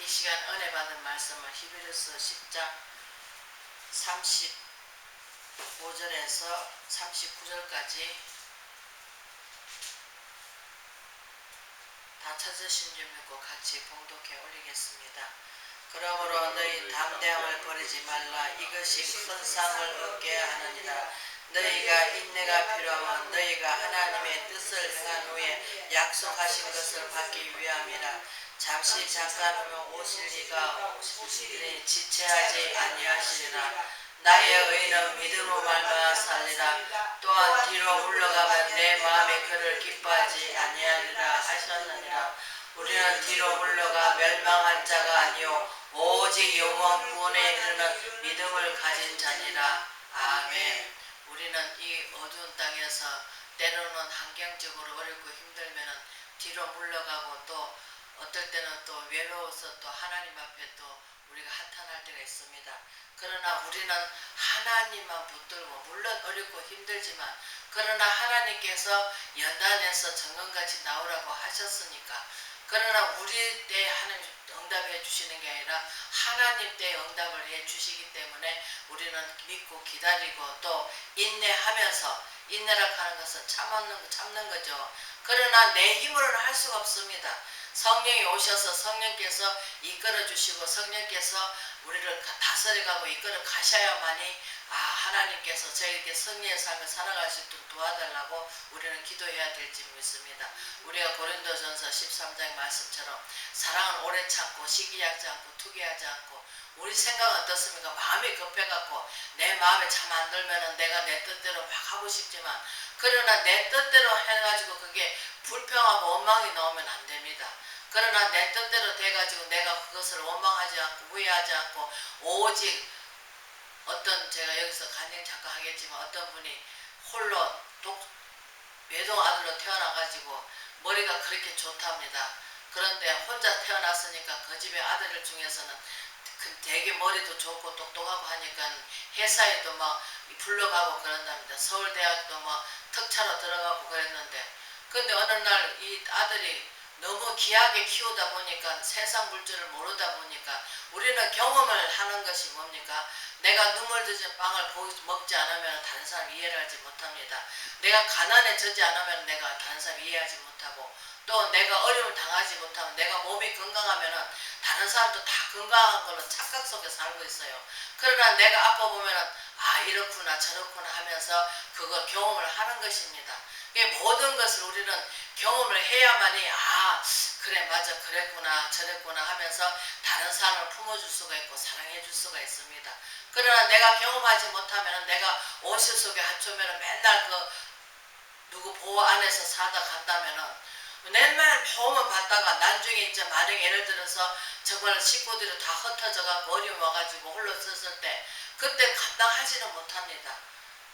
이 시간 은혜 받은 말씀은 히브리서 10장 35절에서 39절까지 다 찾으신 줄 믿고 같이 봉독해 올리겠습니다. 그러므로 너희 담대함을 버리지 말라. 이것이 큰 상을 얻게 하느니라. 너희가 인내가 필요하면 너희가 하나님의 뜻을 행한 후에 약속하신 것을 받기 위함이라 잠시 잠깐 후면 오실 리가 오시리니 지체하지 아니하시리라. 나의 의는 믿음으로 말미암아 살리라. 또한 뒤로 물러가면 내 마음에 그를 기뻐하지 아니하리라 하셨느니라. 우리는 뒤로 물러가 멸망한 자가 아니요 오직 영원 구원에 이르는 믿음을 가진 자니라. 아멘. 우리는 이 어두운 땅에서 때로는 환경적으로 어렵고 힘들면은 뒤로 물러가고 또 어떨 때는 또 외로워서 또 하나님 앞에 또 우리가 한탄할 때가 있습니다. 그러나 우리는 하나님만 붙들고 물론 어렵고 힘들지만 그러나 하나님께서 연단해서 정금같이 나오라고 하셨으니까 그러나 우리 때 하나님 응답해 주시는 게 아니라 하나님 때 응답을 해 주시기 때문에 우리는 믿고 기다리고 또 인내하면서 인내라 하는 것은 참는 참는 거죠. 그러나 내 힘으로는 할 수가 없습니다. 성령이 오셔서 성령께서 이끌어 주시고 성령께서 우리를 가- 다스려가고 이끌어 가셔야만이 아 하나님께서 저에게 승리의 삶을 살아갈 수 있도록 도와달라고 우리는 기도해야 될지 믿습니다. 우리가 고린도전서 13장 말씀처럼 사랑은 오래 참고 시기하지 않고 투기하지 않고 우리 생각은 어떻습니까? 마음이 급해갖고 내 마음에 참 안 들면은 내가 내 뜻대로 막 하고 싶지만 그러나 내 뜻대로 해가지고 그게 불평하고 원망이 나오면 안 됩니다. 그러나 내 뜻대로 돼가지고 내가 그것을 원망하지 않고 후회하지 않고 오직 어떤 제가 여기서 간증 잠깐 하겠지만 어떤 분이 홀로 독 외동 아들로 태어나가지고 머리가 그렇게 좋답니다. 그런데 혼자 태어났으니까 그 집의 아들 중에서는 그 되게 머리도 좋고 똑똑하고 하니까 회사에도 막 불러가고 그런답니다. 서울대학도 막 특차로 들어가고 그랬는데 근데 어느 날 이 아들이 너무 귀하게 키우다 보니까 세상 물질을 모르다 보니까 우리는 경험을 하는 것이 뭡니까? 내가 눈물 젖은 빵을 먹지 않으면 다른 사람 이해를 하지 못합니다. 내가 가난해지지 않으면 내가 다른 사람 이해하지 못하고 또 내가 어려움을 당하지 못하면 내가 몸이 건강하면은 다른 사람도 다 건강한 걸로 착각 속에 살고 있어요. 그러나 내가 아파 보면은 아 이렇구나 저렇구나 하면서 그걸 경험을 하는 것입니다. 이 모든 것을 우리는 경험을 해야만이 아 그래 맞아 그랬구나 저랬구나 하면서 다른 사람을 품어줄 수가 있고 사랑해 줄 수가 있습니다. 그러나 내가 경험하지 못하면 내가 온실 속에 한초면은 맨날 그 누구 보호 안에서 사다 간다면은 맨날 보험을 받다가 나중에 이제 만약에 예를 들어서 정말 식구들이 다 흩어져 갖고 어려움 와가지고 홀로 썼을 때 그때 감당하지는 못합니다.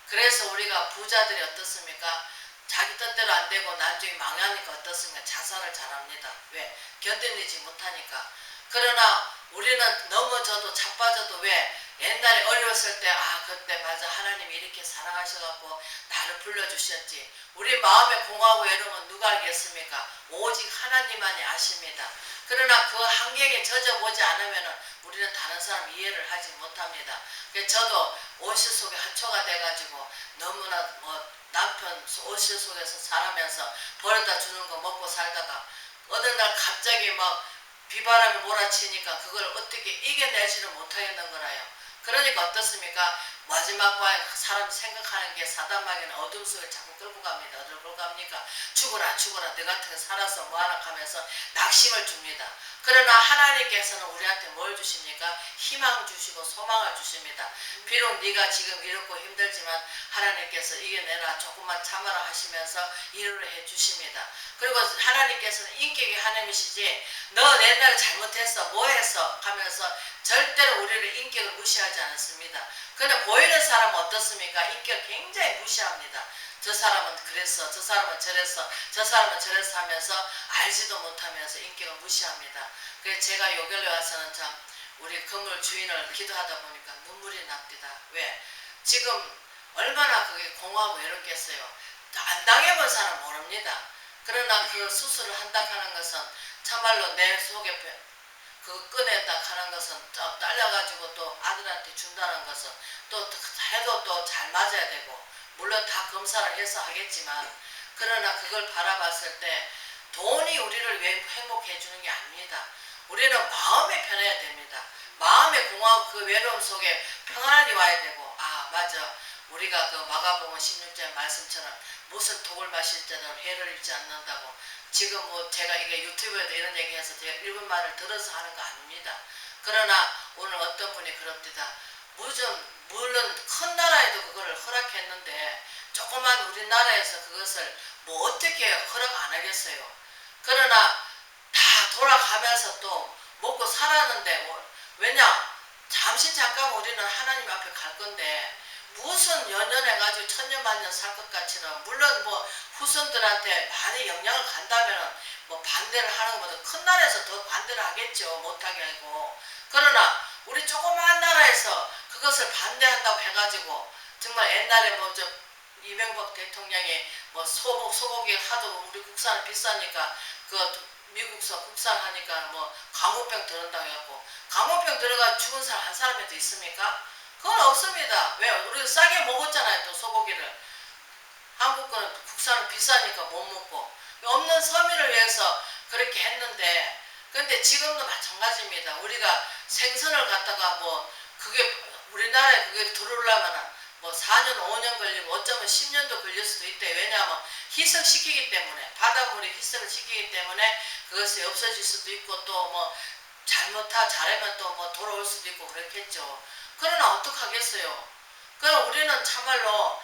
그래서 우리가 부자들이 어떻습니까? 자기 뜻대로 안 되고 나중에 망하니까 어떻습니까? 자살을 잘합니다. 왜? 견뎌내지 못하니까. 그러나 우리는 넘어져도 자빠져도 왜? 옛날에 어려웠을 때, 아, 그때 맞아. 하나님이 이렇게 사랑하셔갖고 나를 불러주셨지. 우리 마음에 공하고 외로움은 누가 알겠습니까? 오직 하나님만이 아십니다. 그러나 그 환경에 젖어보지 않으면 우리는 다른 사람 이해를 하지 못합니다. 저도 온실 속에 한초가 돼가지고 너무나 뭐 남편 온실 속에서 살아면서 버려다 주는 거 먹고 살다가 어느 날 갑자기 막 비바람이 몰아치니까 그걸 어떻게 이겨내지를 못하겠는 거라요. 그러니까 어떻습니까? 마지막 밤에 사람 생각하는 게 사단마귀는 어둠 속에 자꾸 끌고 갑니다. 어디로 끌고 갑니까? 죽어라 죽어라 너 같은 거 살아서 뭐하나 하면서 낙심을 줍니다. 그러나 하나님께서는 우리한테 뭘 주십니까? 희망 주시고 소망을 주십니다. 비록 네가 지금 이렇고 힘들지만 하나님께서 이겨내라 조금만 참아라 하시면서 일을 해 주십니다. 그리고 하나님께서는 인격이 하나님이시지 너 옛날에 잘못했어 뭐 했어 하면서 절대로 우리를 인격을 무시하지 않습니다. 그런데 보이는 사람은 어떻습니까? 인격 굉장히 무시합니다. 저 사람은 그랬어, 저 사람은 저랬어, 저 사람은 저랬어 하면서 알지도 못하면서 인격을 무시합니다. 그래서 제가 요결에 와서는 참 우리 건물 주인을 기도하다 보니까 눈물이 납니다. 왜? 지금 얼마나 그게 공하고 외롭겠어요. 안 당해본 사람 모릅니다. 그러나 그 수술을 한다 하는 것은 참말로 내 속에 그 꺼낸다 하는 것은 또 딸려가지고 또 아들한테 준다는 것은 또 해도 또 잘 맞아야 되고 물론 다 검사를 해서 하겠지만 그러나 그걸 바라봤을 때 돈이 우리를 왜 행복해 주는 게 아닙니다. 우리는 마음이 편해야 됩니다. 마음의 공허 그 외로움 속에 평안이 와야 되고 아 맞아 우리가 그 마가복음 16절 말씀처럼 무슨 독을 마실 때도 해를 입지 않는다고 지금 뭐 제가 이게 유튜브에도 이런 얘기해서 제가 읽은 말을 들어서 하는 거 아닙니다. 그러나 오늘 어떤 분이 그럽니다. 물론 물론 큰 나라에도 그걸 허락했는데 조그만 우리나라에서 그것을 뭐 어떻게 허락 안 하겠어요. 그러나 다 돌아가면서 또 먹고 살았는데 뭐, 왜냐 잠시 잠깐 우리는 하나님 앞에 갈 건데 무슨 연연해가지고 천년만년 살 것 같이는 물론 뭐 후손들한테 많이 영향을 간다면 뭐 반대를 하는 것보다 큰 나라에서 더 반대를 하겠죠 못하게 하고 그러나 우리 조그마한 나라에서 그것을 반대한다고 해가지고 정말 옛날에 뭐저 이명박 대통령이 뭐 소복 소고기 하도 우리 국산은 비싸니까 그 미국서 국산 하니까 뭐 감호병 들은다고 해갖고 감호병 들어가 죽은 사람 한 사람이도 있습니까? 그건 없습니다. 왜? 우리 싸게 먹었잖아요 또 소고기를. 한국 거는 국산은 비싸니까 못 먹고 없는 서민을 위해서 그렇게 했는데 근데 지금도 마찬가지입니다. 우리가 생선을 갖다가 뭐 그게 우리나라에 그게 들어오려면 뭐 4년 5년 걸리고 어쩌면 10년도 걸릴 수도 있대. 왜냐하면 희석시키기 때문에 바닷물이 희석을 시키기 때문에 그것이 없어질 수도 있고 또 뭐 잘못하 잘하면 또 뭐 돌아올 수도 있고 그렇겠죠. 그러나 어떡하겠어요. 그럼 우리는 참말로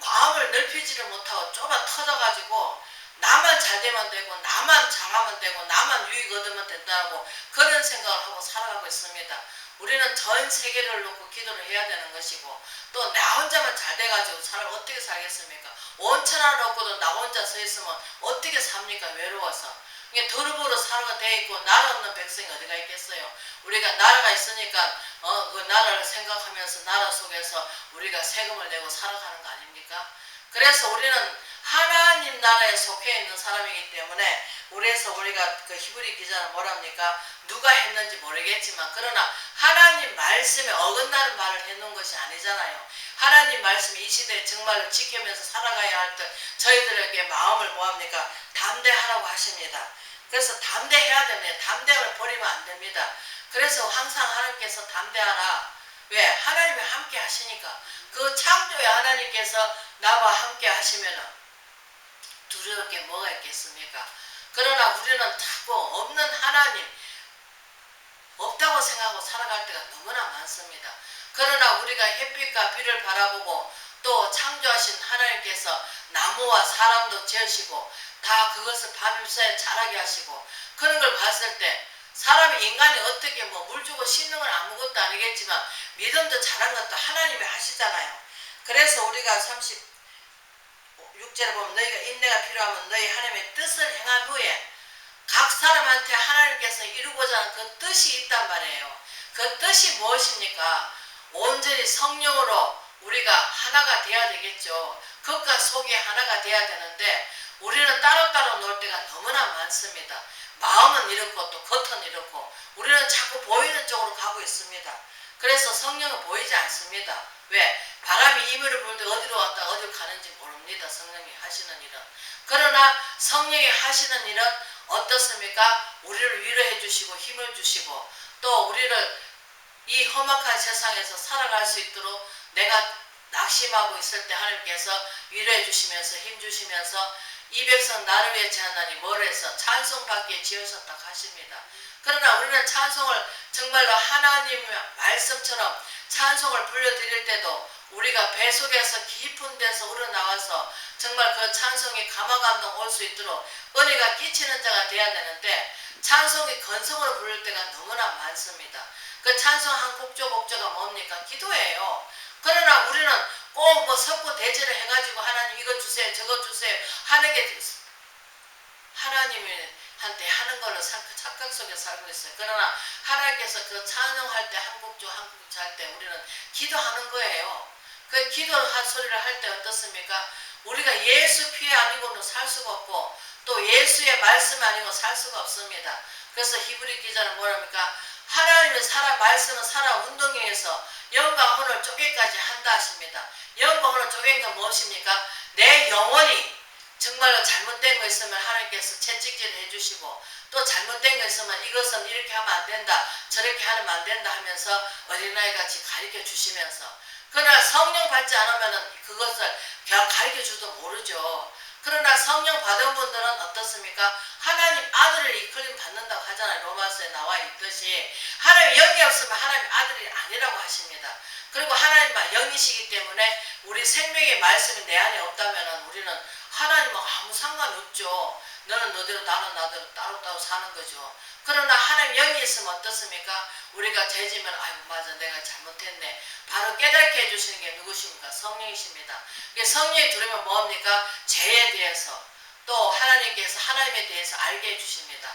마음을 넓히지를 못하고 좁아 터져가지고 나만 잘 되면 되고 나만 잘하면 되고 나만 유익 얻으면 된다고 그런 생각을 하고 살아가고 있습니다. 우리는 전 세계를 놓고 기도를 해야 되는 것이고 또 나 혼자만 잘 돼가지고 사람 어떻게 살겠습니까? 원천 하나 없고도 나 혼자 서 있으면 어떻게 삽니까? 외로워서. 이게 더러부로 살아가 돼 있고 나라 없는 백성이 어디가 있겠어요? 우리가 나라가 있으니까 어, 그 나라를 생각하면서 나라 속에서 우리가 세금을 내고 살아가는 거 아닙니까? 그래서 우리는 하나님 나라에 속해 있는 사람이기 때문에 그래서 우리가 그 히브리 기자는 뭐랍니까? 누가 했는지 모르겠지만 그러나 하나님 말씀에 어긋나는 말을 해놓은 것이 아니잖아요. 하나님 말씀이 이 시대에 정말로 지키면서 살아가야 할때 저희들에게 마음을 뭐합니까? 담대하라고 하십니다. 그래서 담대해야 됩니다. 담대함을 버리면 안 됩니다. 그래서 항상 하나님께서 담대하라. 왜? 하나님이 함께 하시니까. 그 창조의 하나님께서 나와 함께 하시면은 두려울 게 뭐가 있겠습니까? 그러나 우리는 자꾸 없는 하나님, 없다고 생각하고 살아갈 때가 너무나 많습니다. 그러나 우리가 햇빛과 비를 바라보고 또 창조하신 하나님께서 나무와 사람도 지으시고 다 그것을 밤새 자라게 하시고 그런 걸 봤을 때 사람이 인간이 어떻게 뭐 물 주고 씻는 건 아무것도 아니겠지만 믿음도 잘한 것도 하나님이 하시잖아요. 그래서 우리가 36절에 보면 너희가 인내가 필요하면 너희 하나님의 뜻을 행한 후에 각 사람한테 하나님께서 이루고자 하는 그 뜻이 있단 말이에요. 그 뜻이 무엇입니까? 온전히 성령으로 우리가 하나가 돼야 되겠죠. 겉과 속이 하나가 돼야 되는데 우리는 따로따로 놀 때가 너무나 많습니다. 마음은 이렇고 또 겉은 이렇고 우리는 자꾸 보이는 쪽으로 가고 있습니다. 그래서 성령은 보이지 않습니다. 왜? 바람이 이불을 불 때 어디로 왔다 어디로 가는지 모릅니다. 성령이 하시는 일은. 그러나 성령이 하시는 일은 어떻습니까? 우리를 위로해 주시고 힘을 주시고 또 우리를 이 험악한 세상에서 살아갈 수 있도록 내가 낙심하고 있을 때 하나님께서 위로해 주시면서 힘 주시면서 이 백성 나를 위해 제하나니 뭘 해서 찬송받기에 지으셨다 하십니다. 그러나 우리는 찬송을 정말로 하나님의 말씀처럼 찬송을 불러드릴 때도 우리가 배 속에서 깊은 데서 우러나와서 정말 그 찬송이 감화감동 올 수 있도록 은혜가 끼치는 자가 돼야 되는데 찬송이 건성으로 부를 때가 너무나 많습니다. 그 찬송 한 곡조 곡조가 뭡니까? 기도예요. 그러나 우리는 꼭 뭐 섞고 대제를 해가지고 하나님 이거 주세요 저거 주세요 하는 게 하나님이 한테 하는 걸로 착각 속에 살고 있어요. 그러나 하나님께서 그 찬송할 때한 곡조 한 곡조 할때 우리는 기도하는 거예요. 그 기도한 소리를 할 때 어떻습니까? 우리가 예수 피해 아니고는 살 수가 없고 또 예수의 말씀 아니고 살 수가 없습니다. 그래서 히브리 기자는 뭐랍니까? 하나님의 살아 말씀은 살아 운동에서 영과 혼을 쪼개까지 한다 하십니다. 영과 혼을 건 무엇입니까? 내 영혼이 정말로 잘못된 거 있으면 하나님께서 채찍질 해주시고 또 잘못된 거 있으면 이것은 이렇게 하면 안 된다 저렇게 하면 안 된다 하면서 어린아이 같이 가르쳐 주시면서 그러나 성령 받지 않으면 그것을 가르쳐 줘도 모르죠. 그러나 성령 받은 분들은 어떻습니까? 하나님 아들을 이끌림 받는다고 하잖아요. 로마서에 나와 있듯이 하나님 영이 없으면 하나님 아들이 아니라고 하십니다. 그리고 하나님만 영이시기 때문에 우리 생명의 말씀이 내 안에 없다면 우리는 하나님하고 아무 상관없죠. 너는 너대로 나는 나대로 따로따로 사는 거죠. 그러나 하나님 영이 있으면 어떻습니까? 우리가 죄지면 아이고 맞아 내가 잘못했네. 바로 깨닫게 해주시는 게 누구십니까? 성령이십니다. 성령이 들으면 뭐합니까? 죄에 대해서 또 하나님께서 하나님에 대해서 알게 해주십니다.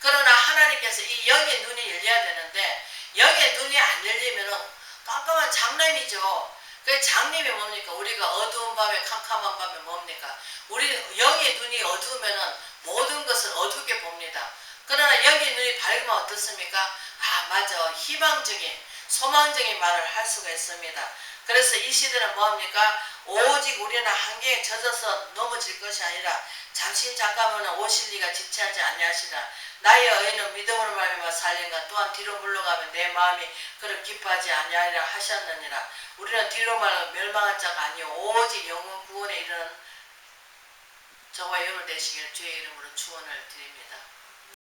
그러나 하나님께서 이 영의 눈이 열려야 되는데 영의 눈이 안 열리면은 깜깜한 장남이죠. 그 장님이 뭡니까? 우리가 어두운 밤에 캄캄한 밤에 뭡니까? 우리 영의 눈이 어두우면은 모든 것을 어둡게 봅니다. 그러나 영의 눈이 밝으면 어떻습니까? 아 맞아 희망적인 소망적인 말을 할 수가 있습니다. 그래서 이 시대는 뭐합니까? 오직 우리는 한계에 젖어서 넘어질 것이 아니라 잠시 잠깐은 오실 리가 지체하지 아니하시라. 나의 어인은 믿음으로 말미암아 살린가 또한 뒤로 물러가면 내 마음이 그를 기뻐하지 아니하리라 하셨느니라. 우리는 뒤로 말하면 멸망한 자가 아니요 오직 영원 구원에 이르는 저와 되시기를 주의 이름으로 축원을 드립니다.